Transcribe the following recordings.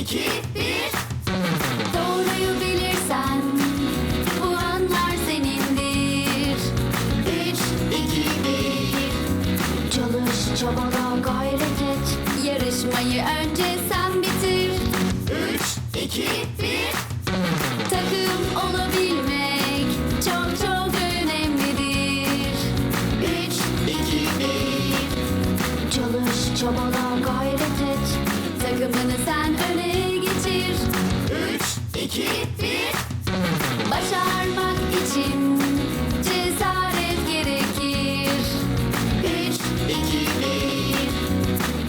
iki, bir. Doğruyu bilirsen bu anlar senindir. Üç, iki, bir. Çalış, çabala, gayret et. Yarışmayı önce sen bitir. Üç, iki, Başarmak için cesaret gerekir. Üç, iki, bir.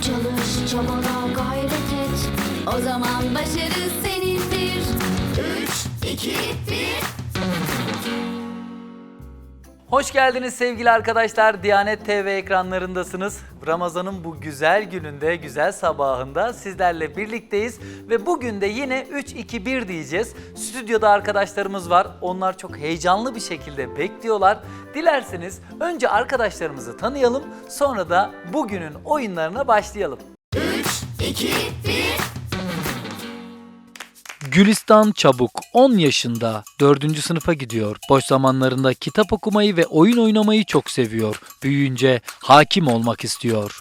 Çalış, çabala, gayret et. O zaman başarı senindir. Üç, iki, bir. Hoş geldiniz sevgili arkadaşlar. Diyanet TV ekranlarındasınız. Ramazan'ın bu güzel gününde, güzel sabahında sizlerle birlikteyiz. Ve bugün de yine 3-2-1 diyeceğiz. Stüdyoda arkadaşlarımız var. Onlar çok heyecanlı bir şekilde bekliyorlar. Dilerseniz önce arkadaşlarımızı tanıyalım. Sonra da bugünün oyunlarına başlayalım. Üç, iki, bir. Gülistan Çabuk 10 yaşında 4. sınıfa gidiyor. Boş zamanlarında kitap okumayı ve oyun oynamayı çok seviyor. Büyüyünce hakim olmak istiyor.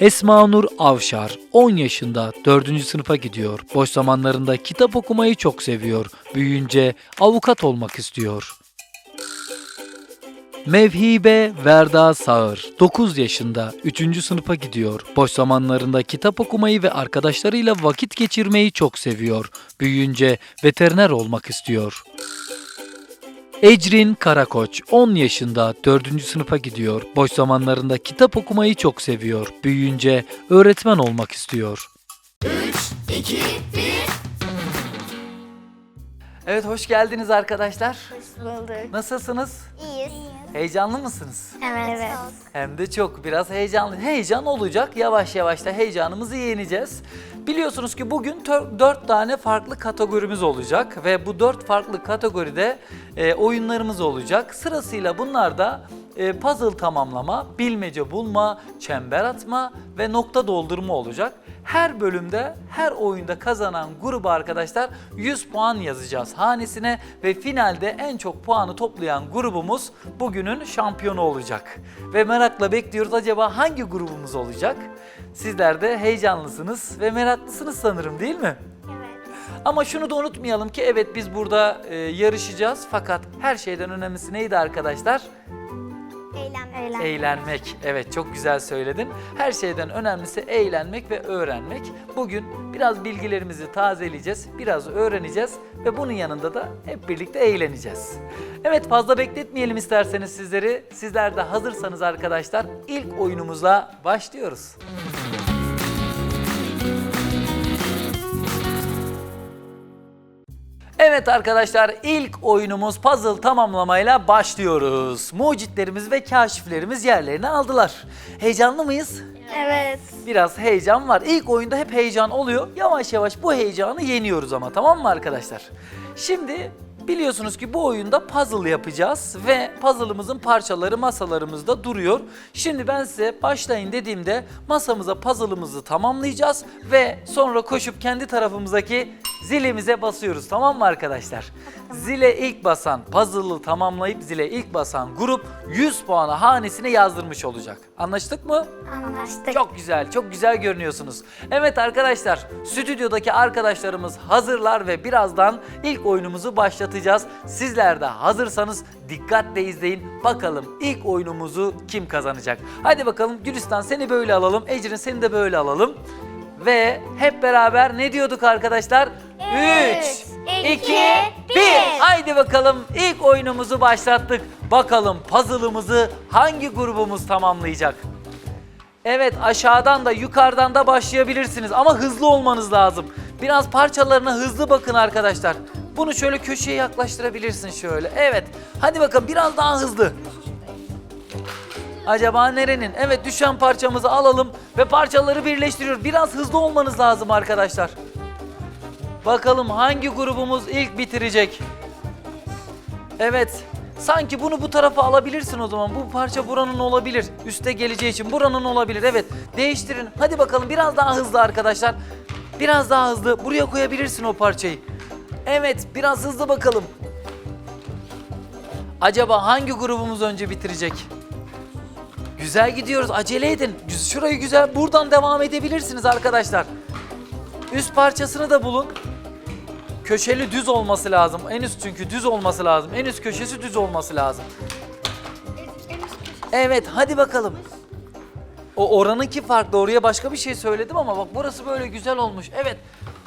Esma Nur Avşar 10 yaşında 4. sınıfa gidiyor. Boş zamanlarında kitap okumayı çok seviyor. Büyüyünce avukat olmak istiyor. Mevhibe Verda Sağır 9 yaşında 3. sınıfa gidiyor. Boş zamanlarında kitap okumayı ve arkadaşlarıyla vakit geçirmeyi çok seviyor. Büyüyünce veteriner olmak istiyor. Ecrin Karakoç 10 yaşında 4. sınıfa gidiyor. Boş zamanlarında kitap okumayı çok seviyor. Büyüyünce öğretmen olmak istiyor. Üç, iki, bir. Evet hoş geldiniz arkadaşlar. Bulduk. Nasılsınız? İyiyiz. Heyecanlı mısınız? Evet. evet. Hem de çok biraz heyecanlı. Heyecan olacak. Yavaş yavaş da heyecanımızı yeneceğiz. Biliyorsunuz ki bugün dört tane farklı kategorimiz olacak ve bu dört farklı kategoride e, oyunlarımız olacak. Sırasıyla bunlar da e, puzzle tamamlama, bilmece bulma, çember atma ve nokta doldurma olacak. Her bölümde, her oyunda kazanan gruba arkadaşlar 100 puan yazacağız hanesine ve finalde en çok puanı toplayan grubumuz bugünün şampiyonu olacak. Ve merakla bekliyoruz acaba hangi grubumuz olacak? Sizler de heyecanlısınız ve meraklısınız sanırım değil mi? Evet. Ama şunu da unutmayalım ki evet biz burada e, yarışacağız fakat her şeyden önemlisi neydi arkadaşlar? Eğlenmek. Eğlenmek. Evet çok güzel söyledin. Her şeyden önemlisi eğlenmek ve öğrenmek. Bugün biraz bilgilerimizi tazeleyeceğiz, biraz öğreneceğiz ve bunun yanında da hep birlikte eğleneceğiz. Evet fazla bekletmeyelim isterseniz sizleri. Sizler de hazırsanız arkadaşlar ilk oyunumuza başlıyoruz. Evet arkadaşlar ilk oyunumuz puzzle tamamlamayla başlıyoruz. Mucitlerimiz ve kaşiflerimiz yerlerini aldılar. Heyecanlı mıyız? Evet. Biraz heyecan var. İlk oyunda hep heyecan oluyor. Yavaş yavaş bu heyecanı yeniyoruz ama tamam mı arkadaşlar? Şimdi biliyorsunuz ki bu oyunda puzzle yapacağız ve puzzle'ımızın parçaları masalarımızda duruyor. Şimdi ben size başlayın dediğimde masamıza puzzle'ımızı tamamlayacağız ve sonra koşup kendi tarafımızdaki zilimize basıyoruz tamam mı arkadaşlar? Zile ilk basan, puzzle'ı tamamlayıp zile ilk basan grup 100 puanı hanesine yazdırmış olacak. Anlaştık mı? Anlaştık. Çok güzel, çok güzel görünüyorsunuz. Evet arkadaşlar, stüdyodaki arkadaşlarımız hazırlar ve birazdan ilk oyunumuzu başlatacağız. Sizler de hazırsanız dikkatle izleyin. Bakalım ilk oyunumuzu kim kazanacak? Hadi bakalım Gülistan seni böyle alalım, Ecrin seni de böyle alalım. Ve hep beraber ne diyorduk arkadaşlar? 3, 2, 1. Haydi bakalım ilk oyunumuzu başlattık. Bakalım puzzle'ımızı hangi grubumuz tamamlayacak? Evet aşağıdan da yukarıdan da başlayabilirsiniz ama hızlı olmanız lazım. Biraz parçalarına hızlı bakın arkadaşlar. Bunu şöyle köşeye yaklaştırabilirsin şöyle. Evet. Hadi bakalım biraz daha hızlı. Acaba nerenin? Evet düşen parçamızı alalım ve parçaları birleştiriyoruz. Biraz hızlı olmanız lazım arkadaşlar. Bakalım hangi grubumuz ilk bitirecek? Evet. Sanki bunu bu tarafa alabilirsin o zaman. Bu parça buranın olabilir. Üste geleceği için buranın olabilir. Evet. Değiştirin. Hadi bakalım biraz daha hızlı arkadaşlar. Biraz daha hızlı. Buraya koyabilirsin o parçayı. Evet, biraz hızlı bakalım. Acaba hangi grubumuz önce bitirecek? Güzel gidiyoruz. Acele edin. Şurayı güzel. Buradan devam edebilirsiniz arkadaşlar. Üst parçasını da bulun. Köşeli düz olması lazım. En üst çünkü düz olması lazım. En üst köşesi düz olması lazım. Evet, hadi bakalım. O oranınki farklı. Oraya başka bir şey söyledim ama bak burası böyle güzel olmuş. Evet.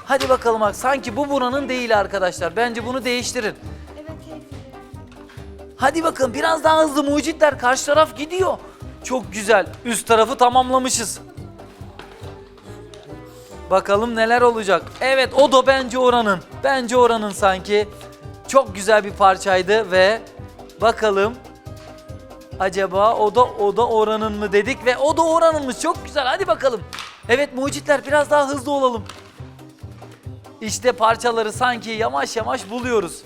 Hadi bakalım bak. Sanki bu buranın değil arkadaşlar. Bence bunu değiştirin. Hadi bakın biraz daha hızlı mucitler. Karşı taraf gidiyor. Çok güzel. Üst tarafı tamamlamışız. Bakalım neler olacak. Evet o da bence oranın. Bence oranın sanki. Çok güzel bir parçaydı ve bakalım acaba o da o da oranın mı dedik ve o da oranınmış. Çok güzel. Hadi bakalım. Evet mucitler biraz daha hızlı olalım. İşte parçaları sanki yavaş yavaş buluyoruz.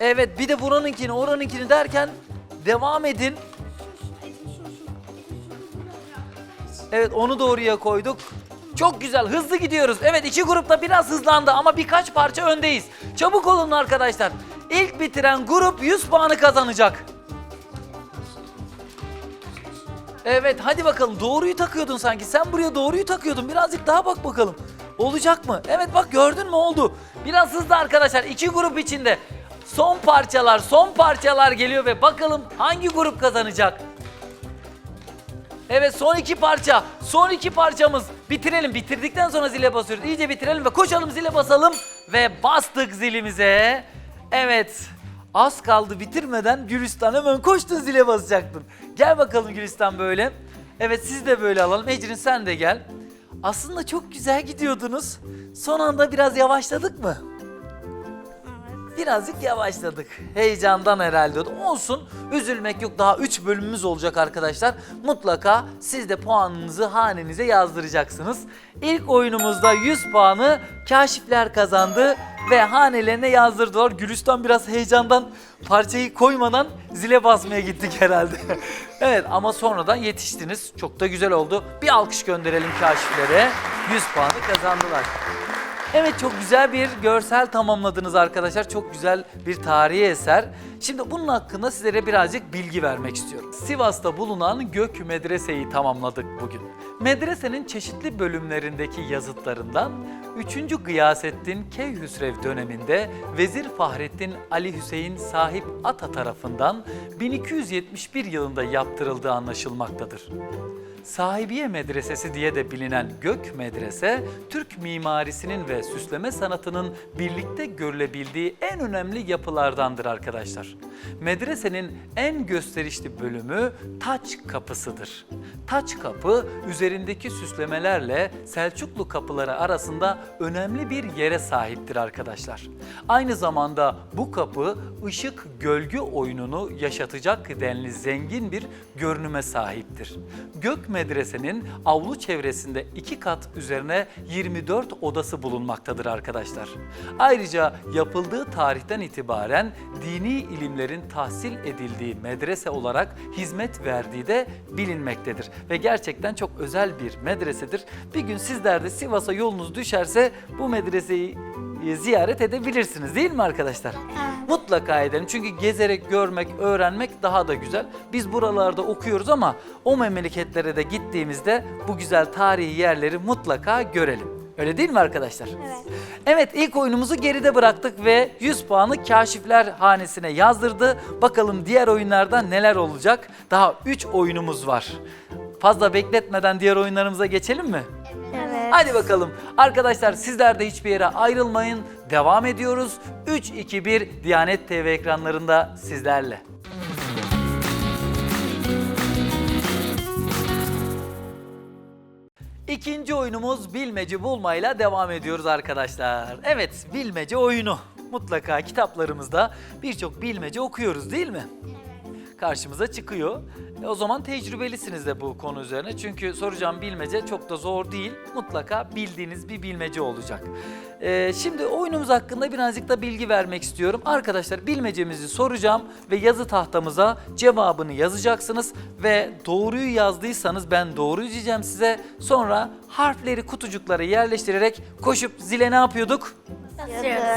Evet bir de buranınkini oranınkini derken devam edin. Evet onu da oraya koyduk. Çok güzel hızlı gidiyoruz. Evet iki grupta biraz hızlandı ama birkaç parça öndeyiz. Çabuk olun arkadaşlar. İlk bitiren grup 100 puanı kazanacak. Evet hadi bakalım doğruyu takıyordun sanki. Sen buraya doğruyu takıyordun. Birazcık daha bak bakalım. Olacak mı? Evet bak gördün mü oldu. Biraz hızlı arkadaşlar. iki grup içinde. Son parçalar, son parçalar geliyor ve bakalım hangi grup kazanacak? Evet son iki parça. Son iki parçamız. Bitirelim. Bitirdikten sonra zile basıyoruz. İyice bitirelim ve koşalım zile basalım. Ve bastık zilimize. Evet. Az kaldı bitirmeden Gülistan hemen koştun zile basacaktın. Gel bakalım Gülistan böyle. Evet siz de böyle alalım. Ecrin sen de gel. Aslında çok güzel gidiyordunuz. Son anda biraz yavaşladık mı? Birazcık yavaşladık. Heyecandan herhalde. Olsun. Üzülmek yok. Daha 3 bölümümüz olacak arkadaşlar. Mutlaka siz de puanınızı hanenize yazdıracaksınız. İlk oyunumuzda 100 puanı kaşifler kazandı ve hanelerine yazdırdılar. Gülistan biraz heyecandan parçayı koymadan zile basmaya gittik herhalde. evet ama sonradan yetiştiniz. Çok da güzel oldu. Bir alkış gönderelim kaşiflere. 100 puanı kazandılar. Evet çok güzel bir görsel tamamladınız arkadaşlar. Çok güzel bir tarihi eser. Şimdi bunun hakkında sizlere birazcık bilgi vermek istiyorum. Sivas'ta bulunan Gök Medrese'yi tamamladık bugün. Medresenin çeşitli bölümlerindeki yazıtlarından 3. Gıyasettin Keyhüsrev döneminde Vezir Fahrettin Ali Hüseyin Sahip Ata tarafından 1271 yılında yaptırıldığı anlaşılmaktadır. Sahibiye Medresesi diye de bilinen Gök Medrese, Türk mimarisinin ve süsleme sanatının birlikte görülebildiği en önemli yapılardandır arkadaşlar. Medresenin en gösterişli bölümü Taç Kapısı'dır. Taç Kapı, üzerindeki süslemelerle Selçuklu kapıları arasında önemli bir yere sahiptir arkadaşlar. Aynı zamanda bu kapı ışık gölge oyununu yaşatacak denli zengin bir görünüme sahiptir. Gök Medrese'nin avlu çevresinde iki kat üzerine 24 odası bulunmaktadır arkadaşlar. Ayrıca yapıldığı tarihten itibaren dini ilimlerin tahsil edildiği medrese olarak hizmet verdiği de bilinmektedir. Ve gerçekten çok özel bir medresedir. Bir gün sizler de Sivas'a yolunuz düşerse bu medreseyi e, ziyaret edebilirsiniz değil mi arkadaşlar? Mutlaka edelim çünkü gezerek görmek, öğrenmek daha da güzel. Biz buralarda okuyoruz ama o memleketlere de gittiğimizde bu güzel tarihi yerleri mutlaka görelim. Öyle değil mi arkadaşlar? Evet. Evet ilk oyunumuzu geride bıraktık ve 100 puanı kaşifler hanesine yazdırdı. Bakalım diğer oyunlarda neler olacak? Daha 3 oyunumuz var. Fazla bekletmeden diğer oyunlarımıza geçelim mi? Evet. Hadi bakalım. Arkadaşlar sizler de hiçbir yere ayrılmayın. Devam ediyoruz. 3, 2, 1 Diyanet TV ekranlarında sizlerle. İkinci oyunumuz bilmece bulmayla devam ediyoruz arkadaşlar. Evet bilmece oyunu. Mutlaka kitaplarımızda birçok bilmece okuyoruz değil mi? Karşımıza çıkıyor. E, o zaman tecrübelisiniz de bu konu üzerine. Çünkü soracağım bilmece çok da zor değil. Mutlaka bildiğiniz bir bilmece olacak. E, şimdi oyunumuz hakkında birazcık da bilgi vermek istiyorum. Arkadaşlar bilmecemizi soracağım ve yazı tahtamıza cevabını yazacaksınız. Ve doğruyu yazdıysanız ben doğruyu diyeceğim size. Sonra harfleri kutucuklara yerleştirerek koşup zile ne yapıyorduk?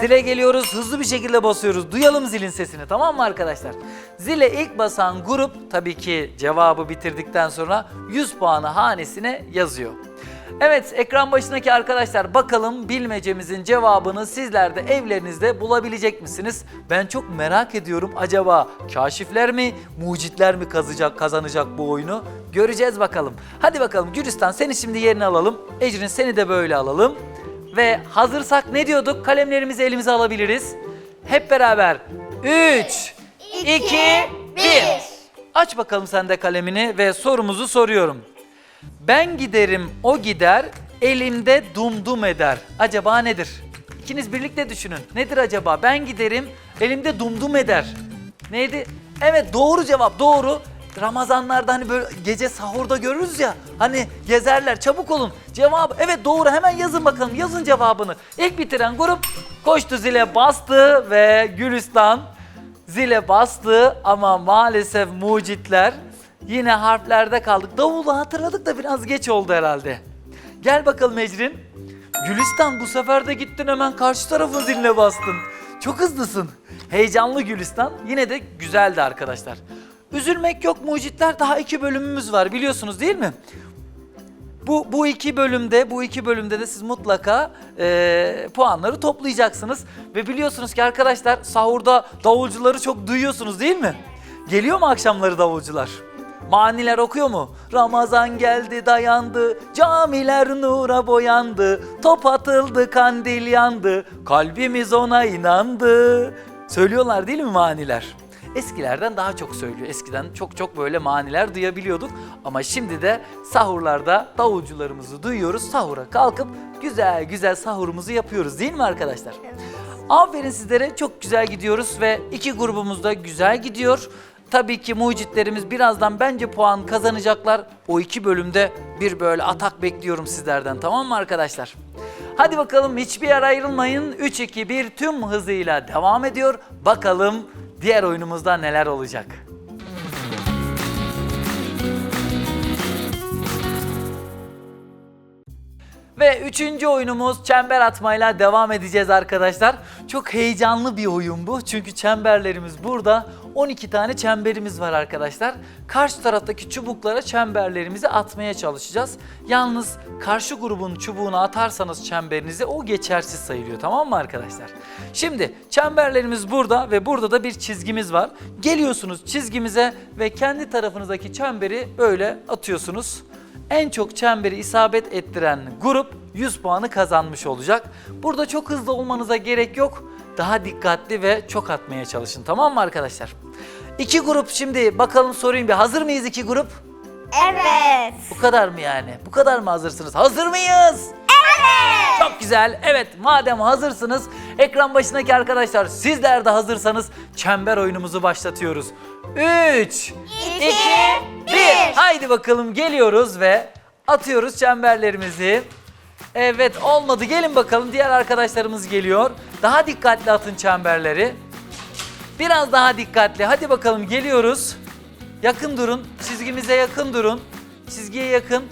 Zile geliyoruz, hızlı bir şekilde basıyoruz. Duyalım zilin sesini tamam mı arkadaşlar? Zile ilk basan grup tabii ki cevabı bitirdikten sonra 100 puanı hanesine yazıyor. Evet ekran başındaki arkadaşlar bakalım bilmecemizin cevabını sizler de evlerinizde bulabilecek misiniz? Ben çok merak ediyorum acaba kaşifler mi, mucitler mi kazanacak, kazanacak bu oyunu? Göreceğiz bakalım. Hadi bakalım Gülistan seni şimdi yerine alalım. Ecrin seni de böyle alalım. Ve hazırsak ne diyorduk? Kalemlerimizi elimize alabiliriz. Hep beraber 3, 2, 1. Aç bakalım sen de kalemini ve sorumuzu soruyorum. Ben giderim o gider, elimde dumdum eder. Acaba nedir? İkiniz birlikte düşünün. Nedir acaba? Ben giderim, elimde dumdum eder. Neydi? Evet doğru cevap doğru. Ramazanlarda hani böyle gece sahurda görürüz ya hani gezerler çabuk olun. Cevap evet doğru hemen yazın bakalım yazın cevabını. İlk bitiren grup koştu zile bastı ve Gülistan zile bastı ama maalesef mucitler yine harflerde kaldık. Davulu hatırladık da biraz geç oldu herhalde. Gel bakalım Ecrin. Gülistan bu sefer de gittin hemen karşı tarafın ziline bastın. Çok hızlısın. Heyecanlı Gülistan. Yine de güzeldi arkadaşlar. Üzülmek yok mucitler daha iki bölümümüz var biliyorsunuz değil mi? Bu, bu iki bölümde, bu iki bölümde de siz mutlaka eee, puanları toplayacaksınız. Ve biliyorsunuz ki arkadaşlar sahurda davulcuları çok duyuyorsunuz değil mi? Geliyor mu akşamları davulcular? Maniler okuyor mu? Ramazan geldi dayandı, camiler nura boyandı, top atıldı kandil yandı, kalbimiz ona inandı. Söylüyorlar değil mi maniler? Eskilerden daha çok söylüyor. Eskiden çok çok böyle maniler duyabiliyorduk. Ama şimdi de sahurlarda davulcularımızı duyuyoruz. Sahura kalkıp güzel güzel sahurumuzu yapıyoruz değil mi arkadaşlar? Aferin sizlere çok güzel gidiyoruz ve iki grubumuz da güzel gidiyor. Tabii ki mucitlerimiz birazdan bence puan kazanacaklar. O iki bölümde bir böyle atak bekliyorum sizlerden tamam mı arkadaşlar? Hadi bakalım hiçbir yer ayrılmayın. 3-2-1 tüm hızıyla devam ediyor. Bakalım diğer oyunumuzda neler olacak? Ve üçüncü oyunumuz çember atmayla devam edeceğiz arkadaşlar. Çok heyecanlı bir oyun bu. Çünkü çemberlerimiz burada. 12 tane çemberimiz var arkadaşlar. Karşı taraftaki çubuklara çemberlerimizi atmaya çalışacağız. Yalnız karşı grubun çubuğunu atarsanız çemberinizi o geçersiz sayılıyor tamam mı arkadaşlar? Şimdi çemberlerimiz burada ve burada da bir çizgimiz var. Geliyorsunuz çizgimize ve kendi tarafınızdaki çemberi böyle atıyorsunuz. En çok çemberi isabet ettiren grup 100 puanı kazanmış olacak. Burada çok hızlı olmanıza gerek yok. Daha dikkatli ve çok atmaya çalışın tamam mı arkadaşlar? İki grup şimdi bakalım sorayım bir hazır mıyız iki grup? Evet. Bu kadar mı yani? Bu kadar mı hazırsınız? Hazır mıyız? Evet. Çok güzel. Evet madem hazırsınız ekran başındaki arkadaşlar sizler de hazırsanız çember oyunumuzu başlatıyoruz. 3, 2, 1. Haydi bakalım geliyoruz ve atıyoruz çemberlerimizi. Evet olmadı gelin bakalım diğer arkadaşlarımız geliyor. Daha dikkatli atın çemberleri. Biraz daha dikkatli. Hadi bakalım geliyoruz. Yakın durun. Çizgimize yakın durun. Çizgiye yakın.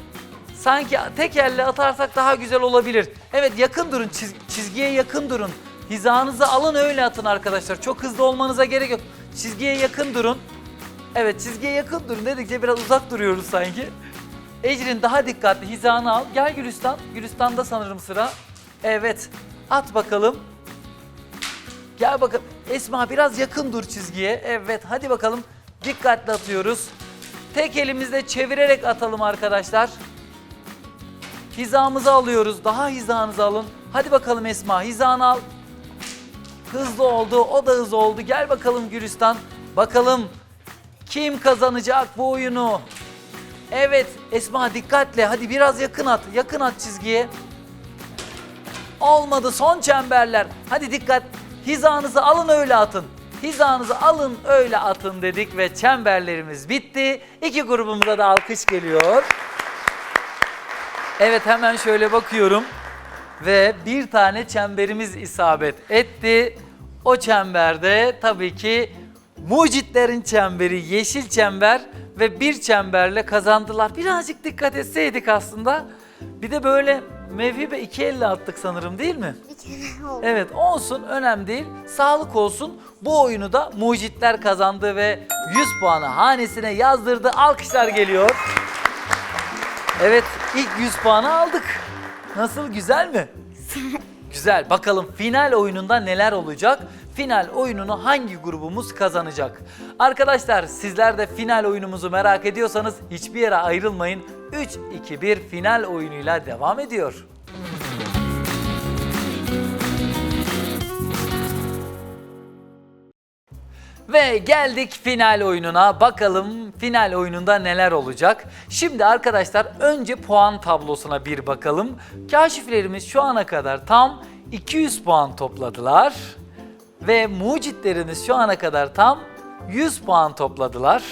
Sanki tek elle atarsak daha güzel olabilir. Evet yakın durun. çiz- çizgiye yakın durun. Hizanızı alın öyle atın arkadaşlar. Çok hızlı olmanıza gerek yok. Çizgiye yakın durun. Evet çizgiye yakın durun dedikçe biraz uzak duruyoruz sanki. Ecrin daha dikkatli hizanı al. Gel Gülistan. Gülistan'da sanırım sıra. Evet. At bakalım. Gel bakalım. Esma biraz yakın dur çizgiye. Evet hadi bakalım. Dikkatli atıyoruz. Tek elimizle çevirerek atalım arkadaşlar. Hizamızı alıyoruz. Daha hizanızı alın. Hadi bakalım Esma hizanı al. Hızlı oldu. O da hızlı oldu. Gel bakalım Gülistan. Bakalım kim kazanacak bu oyunu? Evet Esma dikkatli. Hadi biraz yakın at. Yakın at çizgiye. Olmadı son çemberler. Hadi dikkat. Hizanızı alın öyle atın. hizanızı alın öyle atın dedik ve çemberlerimiz bitti. İki grubumuza da alkış geliyor. Evet hemen şöyle bakıyorum ve bir tane çemberimiz isabet etti. O çemberde tabii ki mucitlerin çemberi yeşil çember ve bir çemberle kazandılar. Birazcık dikkat etseydik aslında. Bir de böyle Mevhibe iki elle attık sanırım değil mi? Bir kere oldu. Evet olsun önemli değil. Sağlık olsun. Bu oyunu da mucitler kazandı ve 100 puanı hanesine yazdırdı. Alkışlar geliyor. Evet ilk 100 puanı aldık. Nasıl güzel mi? Güzel. Bakalım final oyununda neler olacak? Final oyununu hangi grubumuz kazanacak? Arkadaşlar sizler de final oyunumuzu merak ediyorsanız hiçbir yere ayrılmayın. 3-2-1 final oyunuyla devam ediyor. Ve geldik final oyununa. Bakalım final oyununda neler olacak. Şimdi arkadaşlar önce puan tablosuna bir bakalım. Kaşiflerimiz şu ana kadar tam 200 puan topladılar. Ve mucitlerimiz şu ana kadar tam 100 puan topladılar.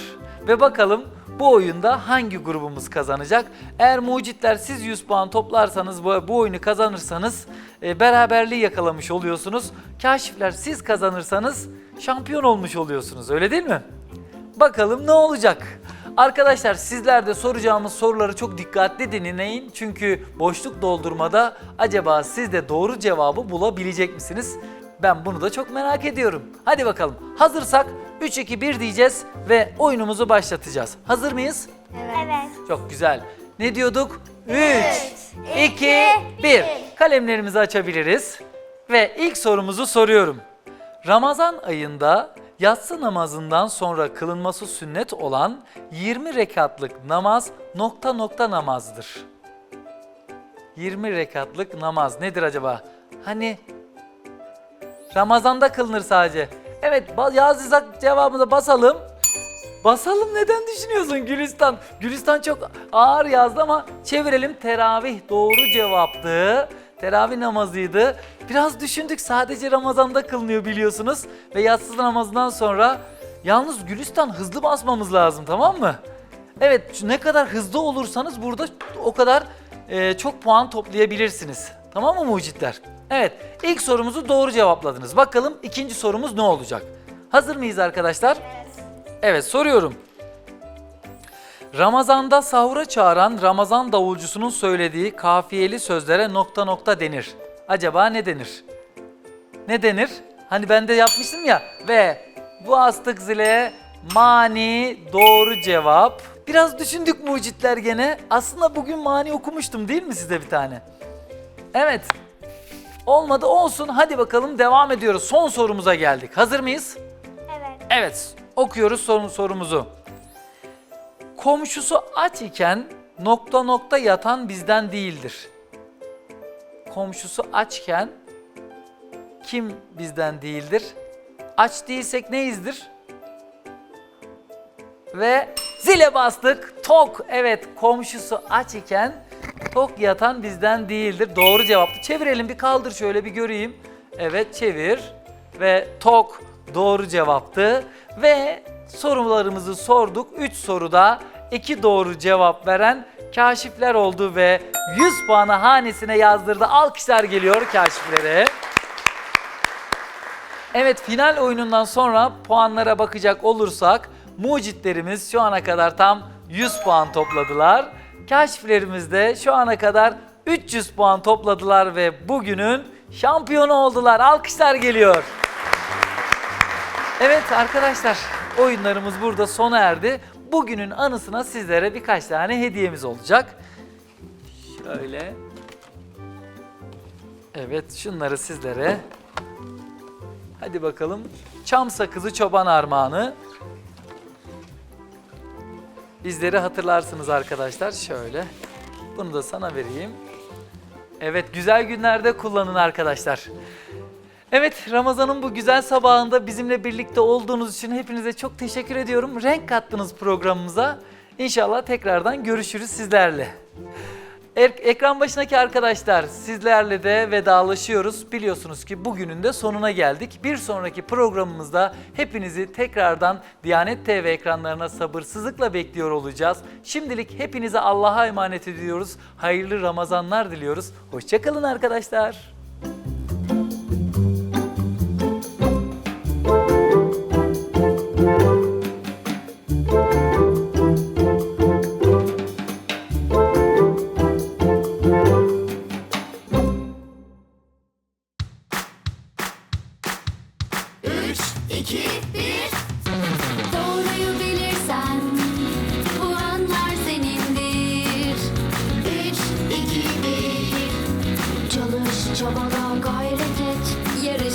Ve bakalım bu oyunda hangi grubumuz kazanacak? Eğer mucitler siz 100 puan toplarsanız bu, bu oyunu kazanırsanız e, beraberliği yakalamış oluyorsunuz. Kaşifler siz kazanırsanız şampiyon olmuş oluyorsunuz öyle değil mi? Bakalım ne olacak? Arkadaşlar sizler de soracağımız soruları çok dikkatli dinleyin. Çünkü boşluk doldurmada acaba siz de doğru cevabı bulabilecek misiniz? Ben bunu da çok merak ediyorum. Hadi bakalım. Hazırsak 3 2 1 diyeceğiz ve oyunumuzu başlatacağız. Hazır mıyız? Evet. Çok güzel. Ne diyorduk? 3 2 1. Kalemlerimizi açabiliriz. Ve ilk sorumuzu soruyorum. Ramazan ayında yatsı namazından sonra kılınması sünnet olan 20 rekatlık namaz nokta nokta namazdır. 20 rekatlık namaz nedir acaba? Hani Ramazan'da kılınır sadece. Evet yazdıysak cevabımıza basalım. Basalım neden düşünüyorsun Gülistan? Gülistan çok ağır yazdı ama çevirelim teravih doğru cevaptı. Teravih namazıydı. Biraz düşündük sadece Ramazan'da kılınıyor biliyorsunuz. Ve yatsı namazından sonra yalnız Gülistan hızlı basmamız lazım tamam mı? Evet ne kadar hızlı olursanız burada o kadar e, çok puan toplayabilirsiniz. Tamam mı mucitler? Evet ilk sorumuzu doğru cevapladınız. Bakalım ikinci sorumuz ne olacak? Hazır mıyız arkadaşlar? Evet soruyorum. Ramazanda sahura çağıran Ramazan davulcusunun söylediği kafiyeli sözlere nokta nokta denir. Acaba ne denir? Ne denir? Hani ben de yapmıştım ya. Ve bu astık zile mani doğru cevap. Biraz düşündük mucitler gene. Aslında bugün mani okumuştum değil mi size bir tane? Evet. Olmadı olsun. Hadi bakalım devam ediyoruz. Son sorumuza geldik. Hazır mıyız? Evet. Evet, okuyoruz sorun sorumuzu. Komşusu aç iken nokta nokta yatan bizden değildir. Komşusu açken kim bizden değildir? Aç değilsek neyizdir? Ve zile bastık. Tok. Evet, komşusu aç iken tok yatan bizden değildir. Doğru cevaptı. Çevirelim bir kaldır şöyle bir göreyim. Evet, çevir. Ve tok doğru cevaptı. Ve sorularımızı sorduk. 3 soruda 2 doğru cevap veren kaşifler oldu ve 100 puanı hanesine yazdırdı. Alkışlar geliyor kaşiflere. Evet final oyunundan sonra puanlara bakacak olursak mucitlerimiz şu ana kadar tam 100 puan topladılar. Kaşiflerimiz de şu ana kadar 300 puan topladılar ve bugünün şampiyonu oldular. Alkışlar geliyor. Evet arkadaşlar oyunlarımız burada sona erdi. Bugünün anısına sizlere birkaç tane hediyemiz olacak. Şöyle. Evet şunları sizlere. Hadi bakalım. Çam sakızı çoban armağanı. Bizleri hatırlarsınız arkadaşlar. Şöyle. Bunu da sana vereyim. Evet güzel günlerde kullanın arkadaşlar. Evet Ramazan'ın bu güzel sabahında bizimle birlikte olduğunuz için hepinize çok teşekkür ediyorum. Renk kattınız programımıza. İnşallah tekrardan görüşürüz sizlerle. Er- ekran başındaki arkadaşlar sizlerle de vedalaşıyoruz. Biliyorsunuz ki bugünün de sonuna geldik. Bir sonraki programımızda hepinizi tekrardan Diyanet TV ekranlarına sabırsızlıkla bekliyor olacağız. Şimdilik hepinize Allah'a emanet ediyoruz. Hayırlı Ramazanlar diliyoruz. Hoşçakalın arkadaşlar.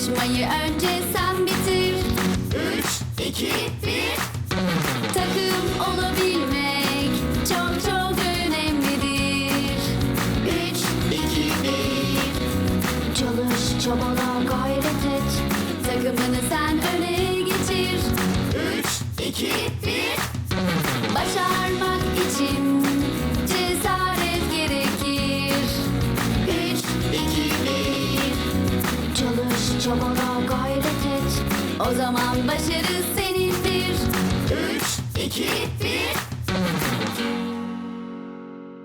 Yarışmayı önce sen bitir. Üç, iki, bir. Takım olabilmek çok çok önemlidir. Üç, iki, bir. Çalış, çabala, gayret et. Takımını sen öne geçir. Üç, iki, bir. Başarmak için Çabala gayret et. O zaman başarı senindir. 3, 2, 1